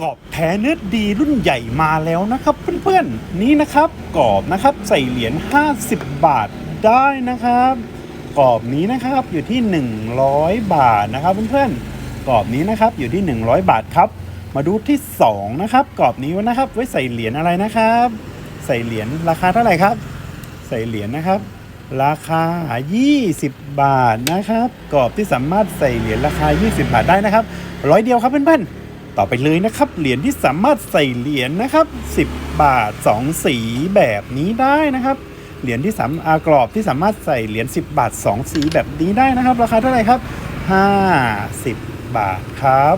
กรอบแท้เนื้อดีรุ่นใหญ่มาแล้วนะครับเพื่อนๆนี่นะครับกรอบนะครับใส่เหรียญ50 บาทได้นะครับกรอบนี้นะครับอยู่ที่ 100 บาทนะครับเพื่อนๆกรอบนี้นะครับอยู่ที่ 100 บาทครับ มาดูที่ 2 นะครับกรอบนี้นะครับ ไว้ใส่เหรียญอะไรนะครับ ใส่เหรียญราคาเท่าไหร่ครับ ใส่เหรียญนะครับ ราคา 20 บาทนะครับกรอบที่สามารถใส่เหรียญราคา 20 บาทได้นะครับร้อยเดียวครับเพื่อนๆ ต่อไปเลยนะครับ เหรียญที่สามารถใส่เหรียญนะครับ 10 บาท 2 สีแบบนี้ได้นะครับ เหรียญที่สามอากรอบที่สามารถใส่เหรียญ10 บาท 2 สีแบบนี้ได้นะครับ ราคาเท่าไหร่ครับ 50 บาทครับ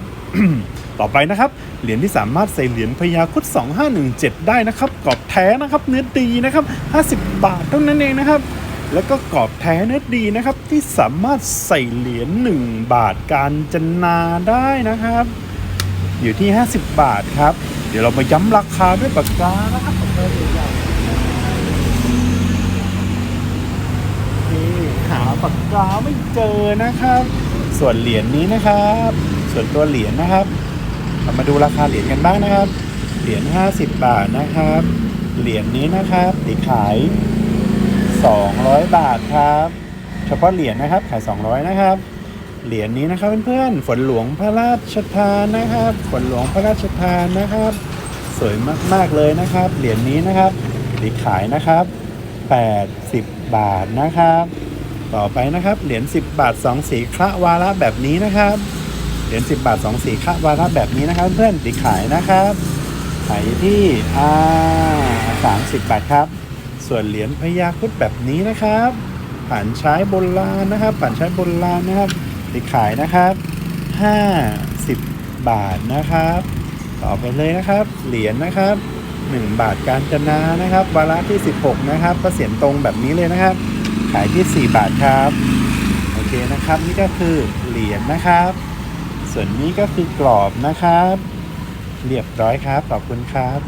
ต่อไปนะครับ เหรียญที่สามารถใส่เหรียญพญาคุด2517 ได้นะครับกรอบแท้นะครับ เนื้อดีนะครับ 50 บาทเท่านั้นเองนะครับแล้วก็กรอบแท้เนื้อดีนะครับ ที่สามารถใส่เหรียญ1บาทการจนาได้นะครับ อยู่ที่ 50 บาทครับ เดี๋ยวเรามาย้ำราคาด้วยปากกานะครับปากกาใหญ่ๆนี่หาปากกาไม่เจอนะครับ ส่วนเหรียญนี้นะครับ ส่วนตัวเหรียญนะครับเรามาดูราคาเหรียญกันบ้างนะครับ เหรียญ50 บาทนะครับ เหรียญนี้นะครับตีขาย 200 บาทครับ เฉพาะเหรียญนะครับขาย 200 นะครับ เหรียญนี้นะครับเพื่อนๆฝนหลวงพระราชทานนะครับ ฝนหลวงพระราชทานนะครับ สวยมากๆเลยนะครับ เหรียญนี้นะครับตีขายนะครับ 80 บาทนะครับ ต่อไปนะครับเหรียญ10 บาท 2 สีคละวาระแบบนี้นะครับเหรียญ10 บาท 2 สีคละวาระแบบนี้นะครับ เพื่อนตีขายนะครับขายที่อ่า30บาทครับ ส่วนเหรียญพญาครุดแบบนี้นะครับผ่านใช้โบราณนะครับผ่านใช้โบราณนะครับ ขายนะครับ 50 บาทนะครับ ต่อไปเลยนะครับ เหรียญนะครับ 1 บาทการจนานะครับ วาระที่ 16 นะครับ ก็เสียนตรงแบบนี้เลยนะครับ ขายที่ 4 บาทครับ โอเคนะครับ นี่ก็คือเหรียญนะครับ ส่วนนี้ก็คือกรอบนะครับ เรียบร้อยครับ ขอบคุณครับ